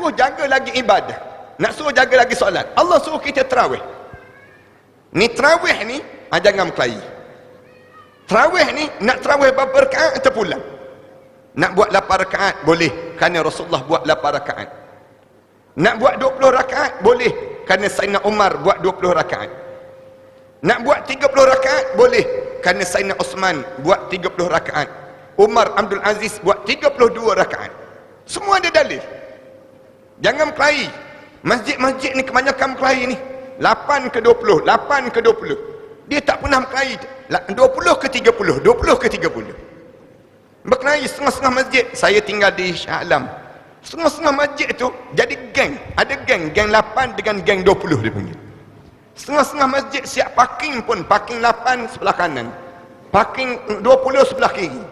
suruh jaga lagi ibadah. Nak suruh jaga lagi solat. Allah suruh kita terawih. Ni terawih ni, ah, jangan berkelahi. Terawih ni, nak terawih berapa rakaat atau pulang. Nak buat 8 rakaat, boleh. Kerana Rasulullah buat 8 rakaat. Nak buat 20 rakaat, boleh. Kerana Sayyidina Umar buat 20 rakaat. Nak buat 30 rakaat, boleh. Kerana Sayyidina Osman buat 30 rakaat. Umar Abdul Aziz buat 32 rakaat. Semua ada dalil. Jangan berkelahi. Masjid-masjid ni kebanyakan berkelahi ni. 8 ke 20, 8 ke 20. Dia tak pernah berkelahi. 20 ke 30, 20 ke 30. Berkelahi setengah-setengah masjid. Saya tinggal di Shah Alam. Setengah-setengah masjid tu jadi geng. Ada geng. Geng 8 dengan geng 20 dia panggil. Setengah-setengah masjid siap parking pun. Parking 8 sebelah kanan. Parking 20 sebelah kiri.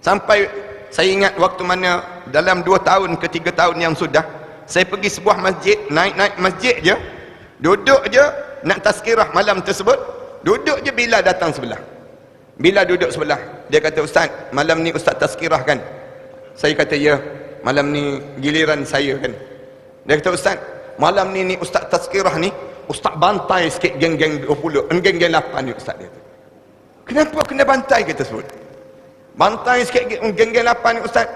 Sampai saya ingat waktu mana dalam 2 tahun ke 3 tahun yang sudah. Saya pergi sebuah masjid. Naik-naik masjid je. Duduk je. Nak tazkirah malam tersebut. Duduk je bila datang sebelah. Bila duduk sebelah. Dia kata Ustaz. Malam ni Ustaz tazkirah kan? Saya kata ya. Malam ni giliran saya kan? Dia kata Ustaz. Malam ni ni Ustaz tazkirah ni. Ustaz bantai sikit geng-geng 20. Geng-geng 8 ni Ustaz dia. Kenapa kena bantai kita sebut? Bantai sikit geng-geng 8 ni Ustaz.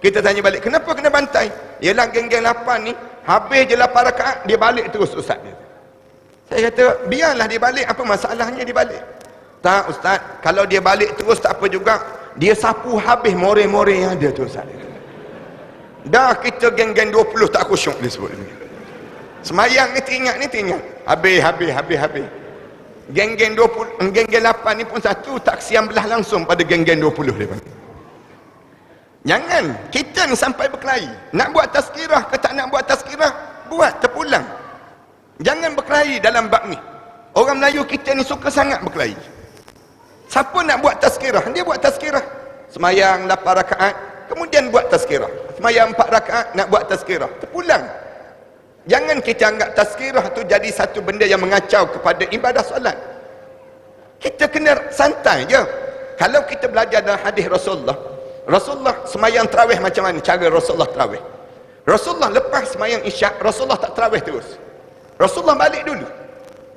Kita tanya balik, kenapa kena bantai? Yalah geng-geng 8 ni, habis je 8 rakaat, dia balik terus Ustaz dia. Saya kata, biarlah dia balik, apa masalahnya dia balik? Tak Ustaz, kalau dia balik terus tak apa juga, dia sapu habis more-more yang ada tu Ustaz. Dah kita geng-geng 20 tak khusyuk dia sebut. Semayang ni teringat ni teringat. Habis, habis, habis, habis. Geng-geng 20, geng-geng 8 ni pun satu tak siam belah langsung pada geng-geng 20 dia panggil. Jangan kita ni sampai berkelahi. Nak buat tazkirah ke tak nak buat tazkirah, buat terpulang. Jangan berkelahi dalam bab ni. Orang Melayu kita ni suka sangat berkelahi. Siapa nak buat tazkirah? Dia buat tazkirah. Semayang 8 rakaat, kemudian buat tazkirah. Semayang 4 rakaat, nak buat tazkirah. Terpulang. Jangan kita anggap tazkirah tu jadi satu benda yang mengacau kepada ibadah solat. Kita kena santai je. Kalau kita belajar dalam hadis Rasulullah, Rasulullah semayang terawih macam mana cara Rasulullah terawih. Rasulullah lepas semayang isyak, Rasulullah tak terawih terus. Rasulullah balik dulu.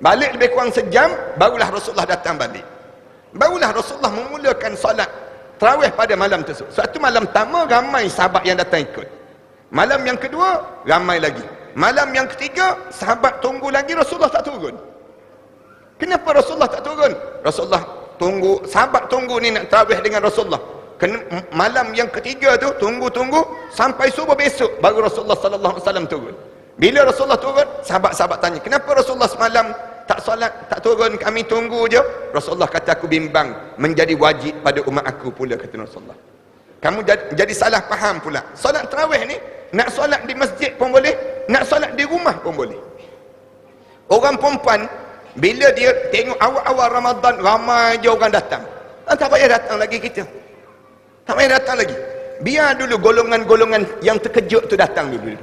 Balik lebih kurang sejam, barulah Rasulullah datang balik. Barulah Rasulullah memulakan solat terawih pada malam tersebut. Suatu malam pertama, ramai sahabat yang datang ikut. Malam yang kedua, ramai lagi. Malam yang ketiga, sahabat tunggu lagi, Rasulullah tak turun. Kenapa Rasulullah tak turun? Rasulullah tunggu, sahabat tunggu ni nak terawih dengan Rasulullah. Kena, malam yang ketiga tu tunggu-tunggu sampai subuh besok baru Rasulullah sallallahu alaihi wasallam turun. Bila Rasulullah turun, sahabat-sahabat tanya, "Kenapa Rasulullah semalam tak solat, tak turun, kami tunggu je?" Rasulullah kata, "Aku bimbang menjadi wajib pada umat aku pula," kata Rasulullah. Kamu jadi salah faham pula. Solat tarawih ni nak solat di masjid pun boleh, nak solat di rumah pun boleh. Orang perempuan bila dia tengok awal-awal Ramadan ramai je orang datang. Ah, tak payah datang lagi kita. Tak payah datang lagi. Biar dulu golongan-golongan yang terkejut tu datang dulu.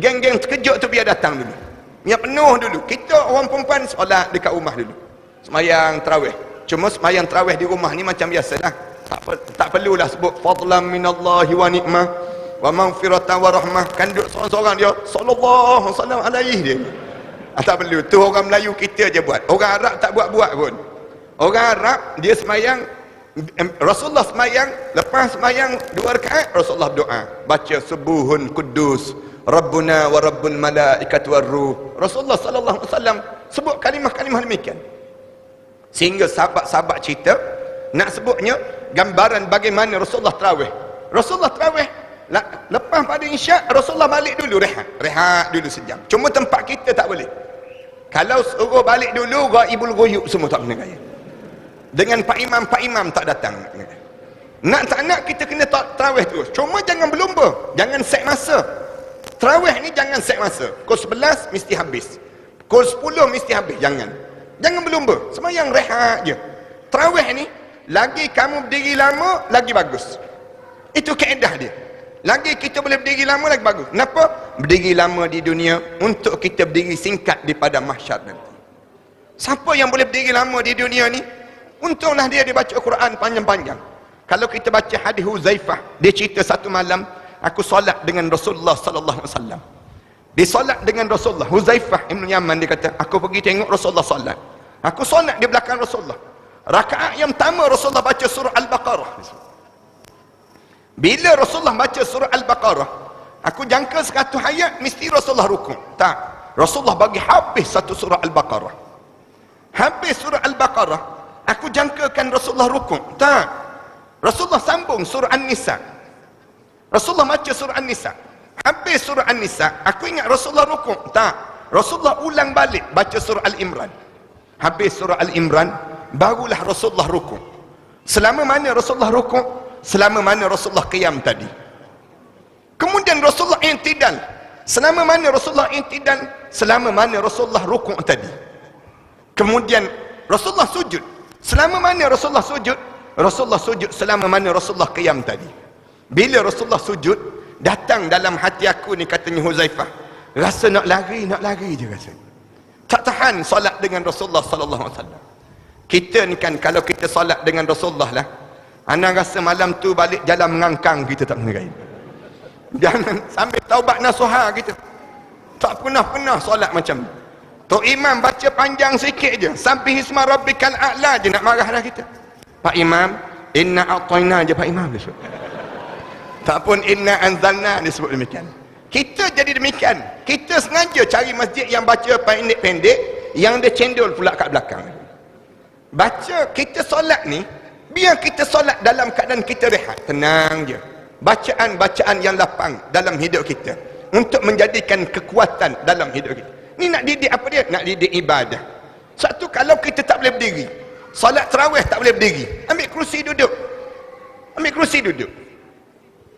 Geng-geng terkejut tu biar datang dulu. Biar penuh dulu. Kita orang perempuan solat dekat rumah dulu. Semayang terawih. Cuma semayang terawih di rumah ni macam biasalah. Tak, tak perlulah sebut fadlan minallahi wa ni'mah wa maghfiratan wa rahmah. Kan duduk seorang-seorang dia sallallahu alaihi wasallam alaihi dia. Tak perlu. Tu orang Melayu kita je buat. Orang Arab tak buat-buat pun. Orang Arab dia semayang Rasulullah semayang lepas semayang dua rakaat Rasulullah doa baca subuhun kudus Rabbuna wa rabbul malaikat war ruh Rasulullah sallallahu alaihi wasallam sebut kalimah-kalimah demikian sehingga sahabat-sahabat cerita nak sebutnya gambaran bagaimana Rasulullah terawih Rasulullah terawih lepas pada isyak Rasulullah balik dulu rehat. Rehat dulu sejam. Cuma tempat kita tak boleh. Kalau suruh balik dulu gaibul ghuyub semua tak kena dengan pak imam pak imam tak datang nak tak nak kita kena terawih terus. Cuma jangan berlumba. Jangan set masa. Terawih ni jangan set masa. Pukul 11 mesti habis. Pukul 10 mesti habis. Jangan. Jangan berlumba. Semayang rehat je. Terawih ni lagi kamu berdiri lama lagi bagus. Itu keedah dia lagi kita boleh berdiri lama lagi bagus kenapa berdiri lama di dunia untuk kita berdiri singkat di pada mahsyar nanti siapa yang boleh berdiri lama di dunia ni Untunglah dia dia baca Quran panjang-panjang. Kalau kita baca hadis Huzaifah, dia cerita satu malam aku solat dengan Rasulullah sallallahu alaihi wasallam. Dia solat dengan Rasulullah. Huzaifah Ibn Yaman dia kata, aku pergi tengok Rasulullah solat. Aku solat di belakang Rasulullah. Rakaat yang pertama Rasulullah baca surah Al-Baqarah. Bila Rasulullah baca surah Al-Baqarah, aku jangka satu ayat mesti Rasulullah rukuk. Tak. Rasulullah bagi habis satu surah Al-Baqarah. Habis surah Al-Baqarah, aku jangkakan Rasulullah rukuk. Tak. Rasulullah sambung surah An-Nisa. Rasulullah baca surah An-Nisa. Habis surah An-Nisa, aku ingat Rasulullah rukuk. Tak. Rasulullah ulang balik baca surah Al-Imran. Habis surah Al-Imran, barulah Rasulullah rukuk. Selama mana Rasulullah rukuk? Selama mana Rasulullah qiyam tadi. Kemudian Rasulullah intidal. Selama mana Rasulullah intidal? Selama mana Rasulullah rukuk tadi. Kemudian Rasulullah sujud. Selama mana Rasulullah sujud? Rasulullah sujud selama mana Rasulullah qiyam tadi. Bila Rasulullah sujud, datang dalam hati aku ni katanya Huzaifah. Rasa nak lari, nak lari je rasa. Tak tahan solat dengan Rasulullah sallallahu alaihi wasallam. Kita ni kan kalau kita solat dengan Rasulullah lah, ana rasa malam tu balik jalan mengangkang kita tak mengerai. Jangan sambil taubat nasuha kita. Tak pernah-pernah solat macam ni. Tok Imam baca panjang sikit je. Sampai hisma rabbikal a'la je nak marah dah kita. Pak Imam, inna a'tayna je Pak Imam dia sebut. Tak pun inna anzalna dia sebut demikian. Kita jadi demikian. Kita sengaja cari masjid yang baca pendek-pendek, yang dia cendol pula kat belakang. Baca kita solat ni, biar kita solat dalam keadaan kita rehat. Tenang je. Bacaan-bacaan yang lapang dalam hidup kita. Untuk menjadikan kekuatan dalam hidup kita. Ni nak didik apa dia? Nak didik ibadah. Satu kalau kita tak boleh berdiri. Salat terawih tak boleh berdiri. Ambil kerusi duduk. Ambil kerusi duduk.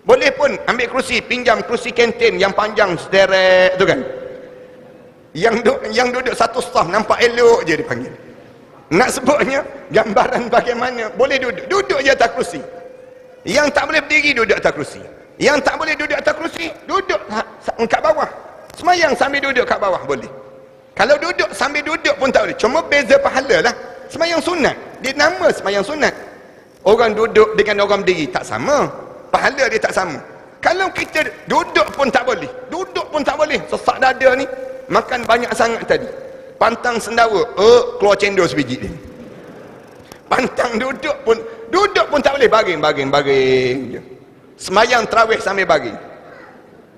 Boleh pun ambil kerusi, pinjam kerusi kantin yang panjang sederek tu kan. Yang duduk, yang duduk satu staff nampak elok je dipanggil. Nak sebutnya gambaran bagaimana boleh duduk. Duduk je atas kerusi. Yang tak boleh berdiri duduk atas kerusi. Yang tak boleh duduk atas kerusi, duduk kat bawah. Semayang sambil duduk kat bawah boleh. Kalau duduk sambil duduk pun tak boleh. Cuma beza pahala lah. Semayang sunat. Dia nama semayang sunat. Orang duduk dengan orang berdiri tak sama pahala dia tak sama kalau kita duduk pun tak boleh duduk pun tak boleh sesak dada ni makan banyak sangat tadi pantang sendawa eh keluar cendol sebiji dia pantang duduk pun duduk pun tak boleh baring baring baring semayang terawih sambil baring.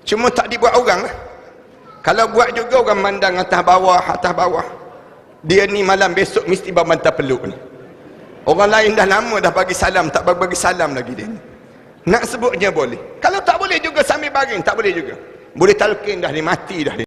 Cuma tak dibuat orang lah. Kalau buat juga orang mandang atas bawah atas bawah. Dia ni malam besok mesti berbantar peluk ni. Orang lain dah lama dah bagi salam tak bagi salam lagi dia ni. Nak sebutnya boleh. Kalau tak boleh juga sambil baring, tak boleh juga. Boleh talqin dah ni, mati dah ni.